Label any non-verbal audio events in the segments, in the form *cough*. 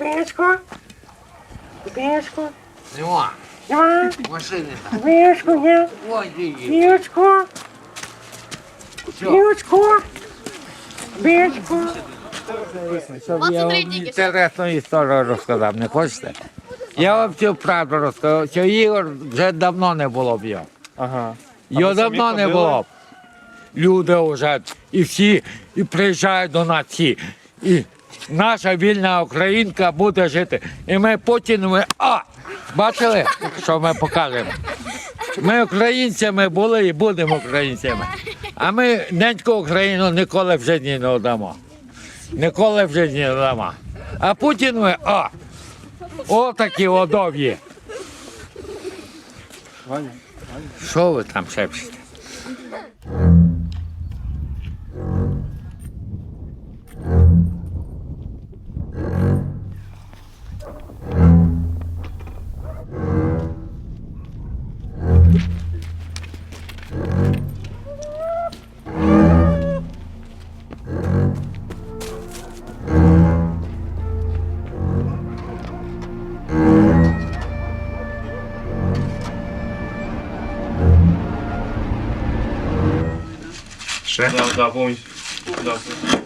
Мішку. Мішку. Нема. Нема. Машини. Мішку є. Ой. Мішку. Мішку. Інтересну історію розказав, не хочете? Я вам цю правду розказав, що Ігор вже давно не було б його. Ага. Його ви самі давно не ходили? було б. Люди вже і всі і приїжджають до нас всі. І наша вільна українка буде жити. І ми Путін, ми. А! Бачили, що ми покажемо? Ми українцями були і будемо українцями. А ми неньку Україну ніколи в житті не дамо. Ніколи в житті не дамо. А Путін ми, а! Отакі одов'ї. Що ви там шепчете? Ще? Да, да, повністю. Да,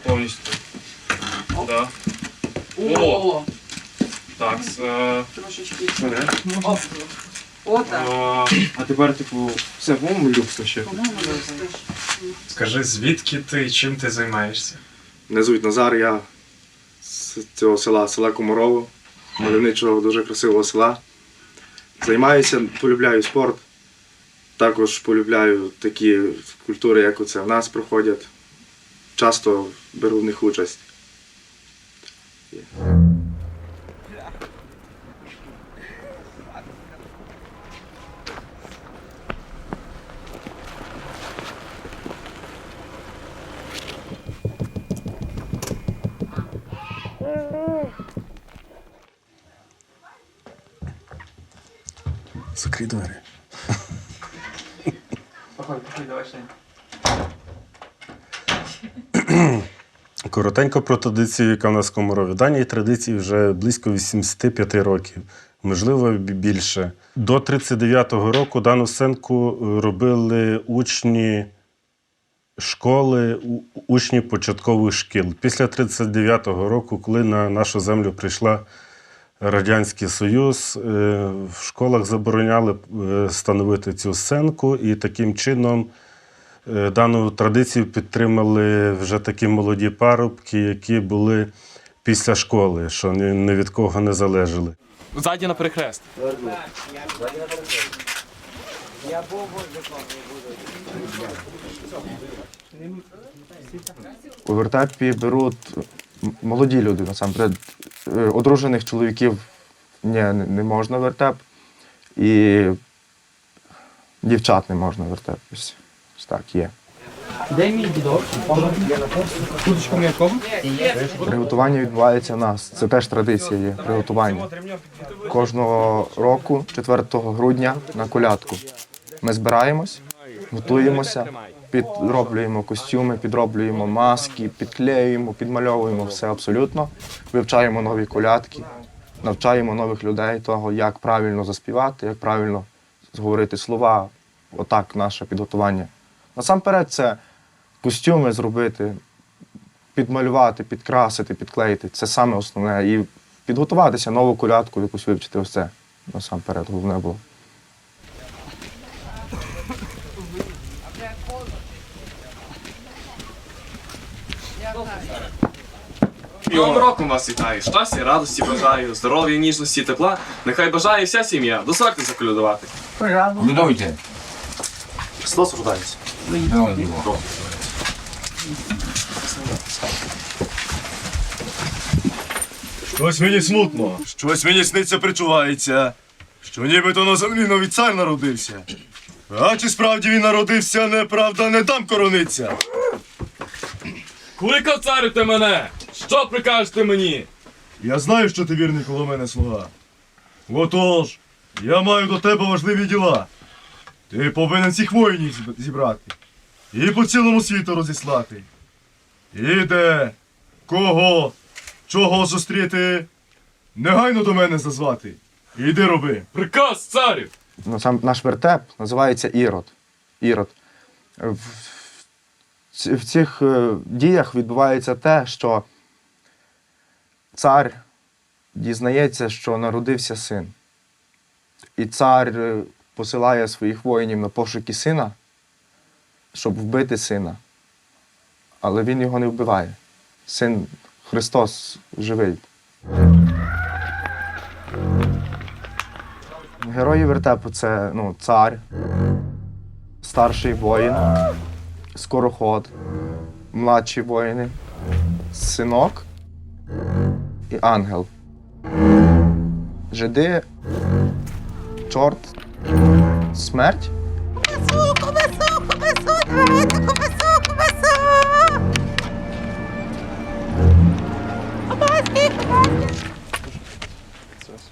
повністю. Да. О! Так, с, е, Ота. е, а тепер, типу, все, по-моєму, люкс ще. Скажи, звідки ти чим ти займаєшся? Мене звуть Назар, я з цього села, села Комарово, мальовничого, дуже красивого села. Займаюся, полюбляю спорт. Також полюбляю такі культури, як оце в нас проходять. Часто беру в них участь. Закрий двері. *clears throat* Коротенько про традицію, яка в нас в Комарові. Даній традиції вже близько 85 років, можливо, більше. До 39-го року дану сценку е, робили учні школи, учні початкових шкіл. Після 39-го року, коли на нашу землю прийшла Радянський Союз, е, в школах забороняли е, становити цю сценку, і таким чином е, дану традицію підтримали вже такі молоді парубки, які були після школи, що ні ні від кого не залежали. Ззаді на перехрест. У вертепі беруть молоді люди насамперед. Е, Одружених чоловіків ні, не, не можна вертеп. І дівчат не можна в вертеп. Ось, так є. Де мій дідок? Курточка м'якого? Приготування відбувається у нас. Це теж традиція є. Приготування. Кожного року, 4 грудня, на колядку. Ми збираємось, готуємося, підроблюємо костюми, підроблюємо маски, підклеюємо, підмальовуємо все абсолютно. Вивчаємо нові колядки, навчаємо нових людей того, як правильно заспівати, як правильно зговорити слова. Отак наше підготування. Насамперед, це костюми зробити, підмалювати, підкрасити, підклеїти. Це саме основне. І підготуватися, нову колядку якусь вивчити. Це насамперед головне було. Новим роком вас вітаю. Щастя, радості бажаю, здоров'я, ніжності, тепла. Нехай бажає вся сім'я. До смерти заколядувати. Будуйте. Христос рождається. Щось мені смутно. Щось мені сниться причувається. що нібито на землі новий цар народився. А чи справді він народився, неправда, не дам корониться. Кликав царю ти мене! Що прикажете мені? Я знаю, що ти вірний коло мене слуга. Отож, я маю до тебе важливі діла. Ти повинен всіх воїнів зібрати і по цілому світу розіслати. І де, кого, чого зустріти, негайно до мене зазвати. Іди роби. Приказ царю! Ну, сам наш вертеп називається Ірод. Ірод. В, в цих е, діях відбувається те, що цар дізнається, що народився син. І цар е, посилає своїх воїнів на пошуки сина, щоб вбити сина. Але він його не вбиває. Син Христос живий. Герої вертепу це ну, цар, старший воїн, скороход, младші воїни, синок і ангел. Жиди, чорт, смерть.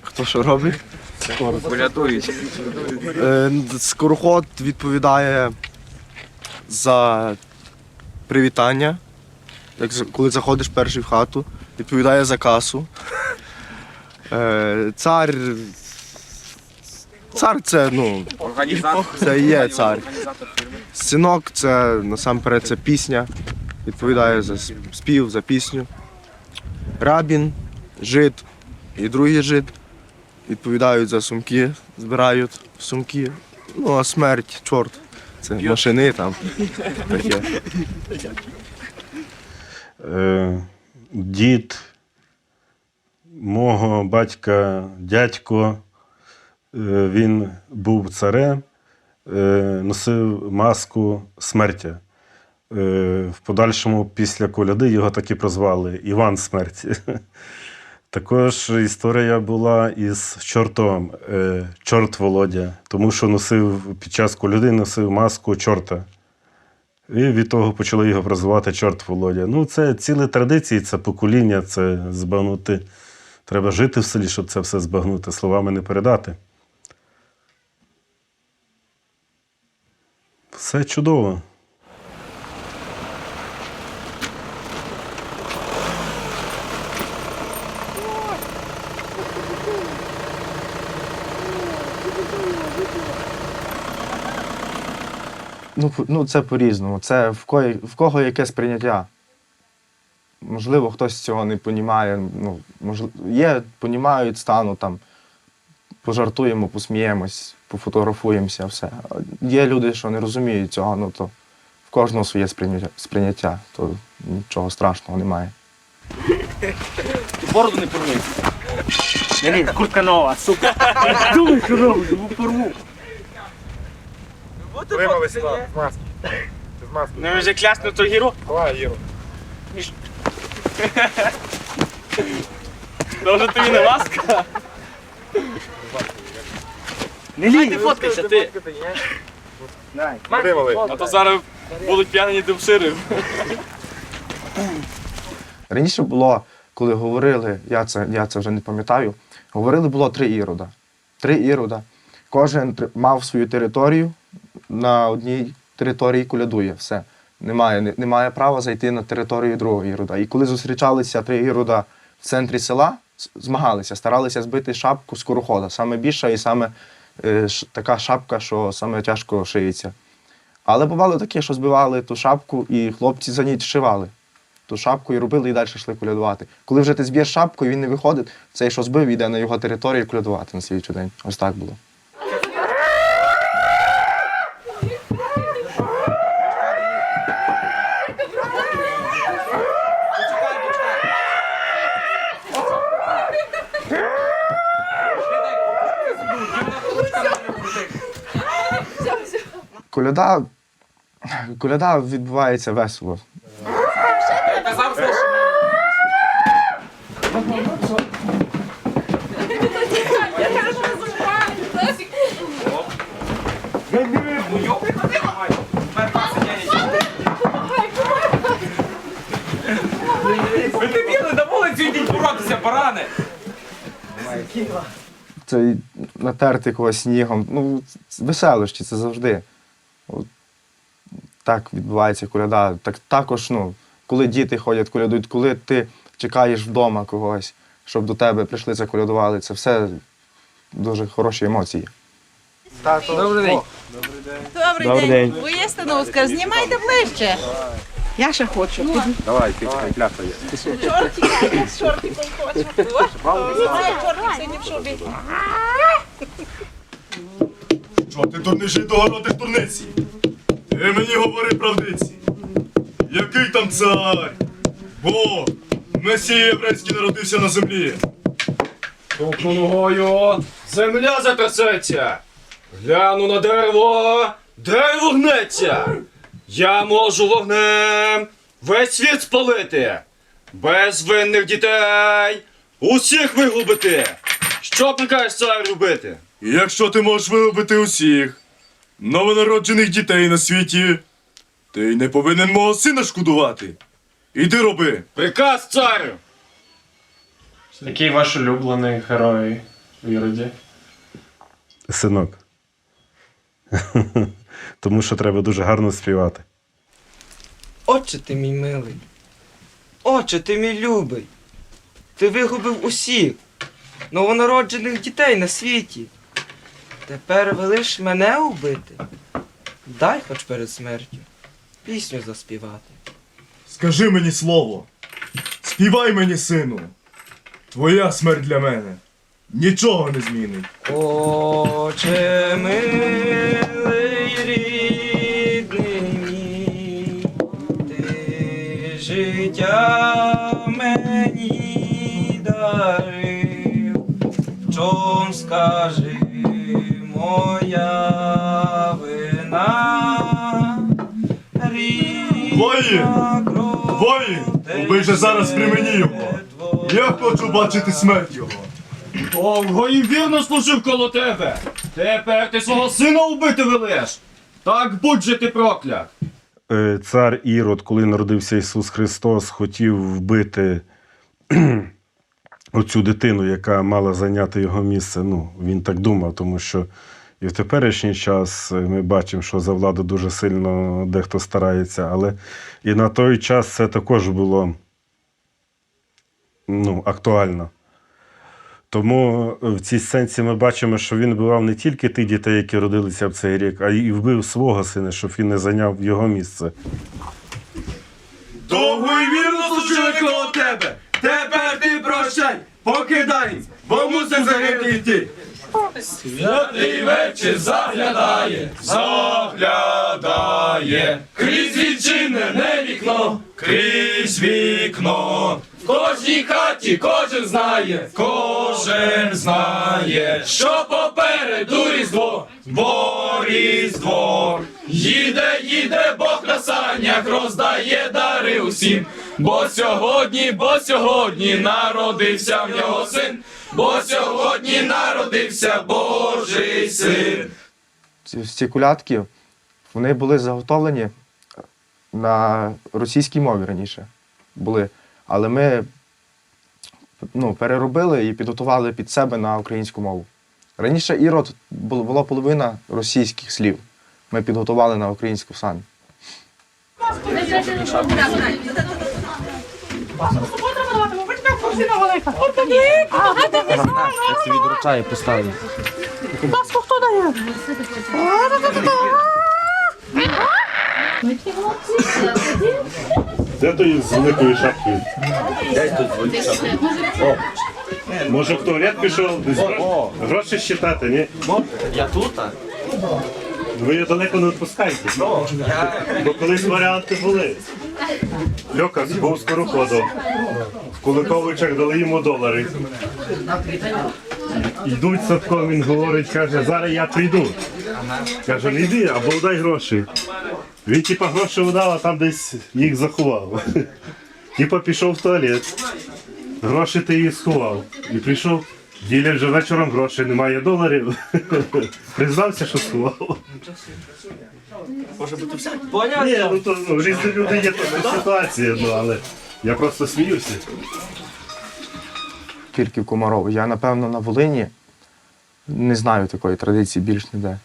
Хто що робить? Полятують. Е, Скороход відповідає за привітання. Як коли заходиш перший в хату, відповідає за касу. Е, Цар. Цар це, ну, Організатор. це і є цар. Синок це насамперед це пісня. Відповідає за спів, за пісню. Рабін, жид і другий жид відповідають за сумки, збирають сумки. Ну, а смерть, чорт. Це машини там. Таке. Е, дід мого батька, дядько, е, він був царем, е, носив маску смерті. Е, в подальшому, після коляди, його так і прозвали Іван Смерті. *laughs* Також історія була із чортом, чорт Володя, тому що носив під час коляди носив маску чорта. І від того почали його прозивати чорт Володя. Ну, це цілі традиції, це покоління, це збагнути. Треба жити в селі, щоб це все збагнути, словами не передати. Все чудово. Ну, ну це по-різному. Це в, кої, в кого яке сприйняття. Можливо, хтось цього не понімає. Ну, можливо, є, понімають, стану там, пожартуємо, посміємось, пофотографуємося, все. Є люди, що не розуміють цього, ну то в кожного своє сприйняття, сприйняття то нічого страшного немає. Бороду не порви. Не, не, куртка нова, сука. Думай, що робиш, бо порву. Ну вже клясно то гіро? Давай, гіро. Може тобі не ласка? Не лінь, ти фоткайся, ти. А то зараз будуть п'яні демшири. Раніше було, коли говорили, я це, я це вже не пам'ятаю, говорили, було три ірода. Три ірода. Кожен мав свою територію, на одній території колядує. Все. Немає, немає права зайти на територію другого ірода. І коли зустрічалися три ірода в центрі села, змагалися, старалися збити шапку скорохода. Саме більша і саме е, ш- така шапка, що саме тяжко шиється. Але бувало таке, що збивали ту шапку, і хлопці за ніч шивали ту шапку і робили, і далі йшли колядувати. Коли вже ти зб'єш шапку і він не виходить, цей, що збив, йде на його територію колядувати на слідчий день. Ось так було. коляда, коляда відбувається весело. Ви дебіли на вулицю йдіть боротися, барани! Це натерти когось снігом. Ну, веселощі, це завжди. От, так відбувається коляда. Так, також, ну, коли діти ходять, колядують, коли ти чекаєш вдома когось, щоб до тебе прийшли, заколядували, це все дуже хороші емоції. Добрий день. Добрий, Добрий день. день. Поїсти Оскар, знімайте ближче. Я ще хочу. Давай, ти кляпає. Чорті, я з чортиком хочу. Знімай чортик сьогодні в шубі. Що ти дурничий догородиш дурниці? Ти мені говори правдиці. Який там цар? Бог, Месія єврейський народився на землі. Тупну ногою, земля затрясеться. Гляну на дерево, дерево гнеться. Я можу вогнем весь світ спалити. Безвинних дітей усіх вигубити. Що прикажеш цар робити? І якщо ти можеш виробити усіх новонароджених дітей на світі, ти не повинен мого сина шкодувати. Іди роби. Приказ царю! Який ваш улюблений герой в Іроді? Синок. *laughs* Тому що треба дуже гарно співати. Отче ти мій милий. Отче ти мій любий. Ти вигубив усіх новонароджених дітей на світі. Тепер велиш мене убити. Дай хоч перед смертю пісню заспівати. Скажи мені слово. Співай мені, сину. Твоя смерть для мене нічого не змінить. Отче милий моя вина, Воїн! Воїн! Убий же зараз при мені його. Я хочу бачити смерть його. Довго і вірно служив коло тебе. Тепер ти свого сина убити велиш. Так будь же ти проклят. Е, Цар Ірод, коли народився Ісус Христос, хотів вбити *clears throat* оцю дитину, яка мала зайняти його місце. Ну, він так думав, тому що і в теперішній час е, ми бачимо, що за владу дуже сильно дехто старається, але і на той час це також було ну, актуально. Тому в цій сенсі ми бачимо, що він вбивав не тільки тих дітей, які родилися в цей рік, а й вбив свого сина, щоб він не зайняв його місце. Довго і вірно служили коло тебе. Тепер ти прощай, покидай, бо мусим загинути йти. Святий вечір заглядає, заглядає, крізь відчинене вікно, крізь вікно. В кожній хаті кожен знає, кожен знає, що попереду різдво, бо різдво. Їде, їде Бог на санях, роздає дари усім. Бо сьогодні, бо сьогодні народився в нього син, бо сьогодні народився Божий син. ці, ці колядки вони були заготовлені на російській мові раніше. Були. Але ми ну, переробили і підготували під себе на українську мову. Раніше ірод була половина російських слів. Ми підготували на українську самі. Я тобі відручаю поставлю. Де той з великою шапкою? Може в туалет пішов десь гроші, гроші щитати, ні? Я тут? а? Ви її далеко не відпускайте. Бо колись варіанти були. Льока був скороходом. В Куликовичах дали йому долари. Йдуть садком, він говорить, каже, зараз я прийду. Каже, не йди, або дай гроші. Він типа гроші видав, а там десь їх заховав. Типа пішов в туалет. Гроші ти їх сховав. І прийшов. Діля вже вечором грошей, немає доларів. *laughs* Признався, що сховав. Поняв? Ні, ну то ну, різні люди є така ситуація, ну але я просто сміюся. тільки в Комарово. Я, напевно, на Волині не знаю такої традиції більш ніде.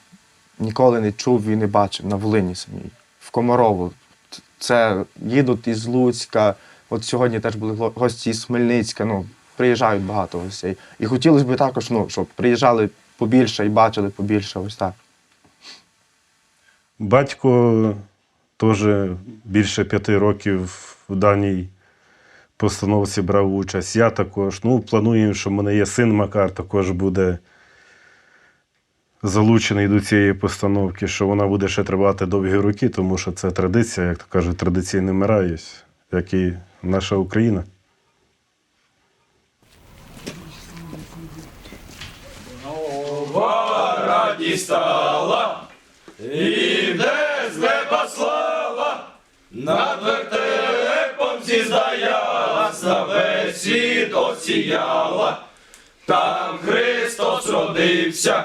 Ніколи не чув і не бачив на Волині самій. В Комарово. Це їдуть із Луцька. От сьогодні теж були гості із Хмельницька. Ну, приїжджають багато гостей. І хотілося б також, ну, щоб приїжджали побільше і бачили побільше. Ось так. Батько теж більше п'яти років в даній постановці брав участь. Я також. Ну, плануємо, що в мене є син Макар, також буде залучений до цієї постановки, що вона буде ще тривати довгі роки, тому що це традиція, як то кажуть, традиції не як і наша Україна. Радість стала, іде з неба слава, над вертепом зіздаялась, весь світ осіяла. Там Христос родився,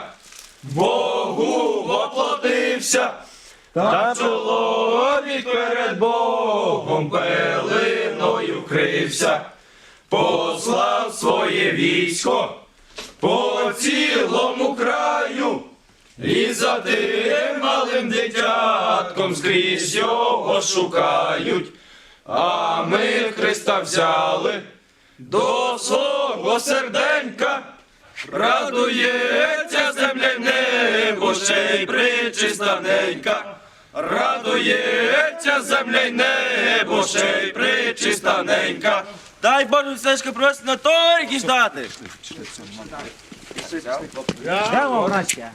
Богу воплотився, там чоловік перед Богом пелиною крився, послав своє військо по цілому краю, і за тим малим дитятком скрізь його шукають, а ми Христа взяли до свого серденька, радується земля й небо, ще й причистаненька. Радується земля й небо, ще й причистаненька. Дай Боже все просить на торги ждати. Brawo, bracia.